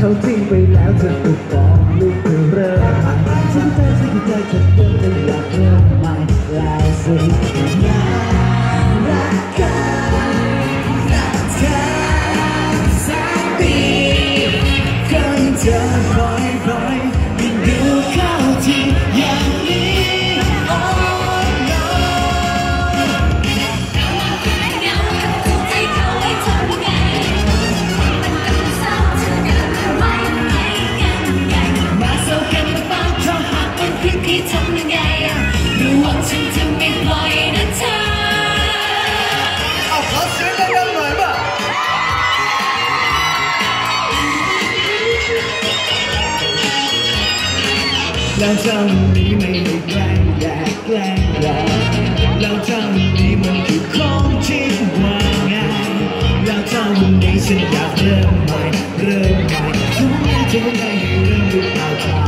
เขาทิ้งไปแล้วเธอไปบอกลูกเธอเริ่มสนใจสิ่งใจฉันเดินไปอยากเจอ แล้วเจ้านี้ไม่ได้แกล้งอยากแกล้งแดกแล้วเจ้านี้มันคือของที่วางไงยแล้วเจ้านี้ฉันอยากเริ่มใหม่เริ่มใหม่ทุกอย่างจะได้เริ่มดูเอาใจ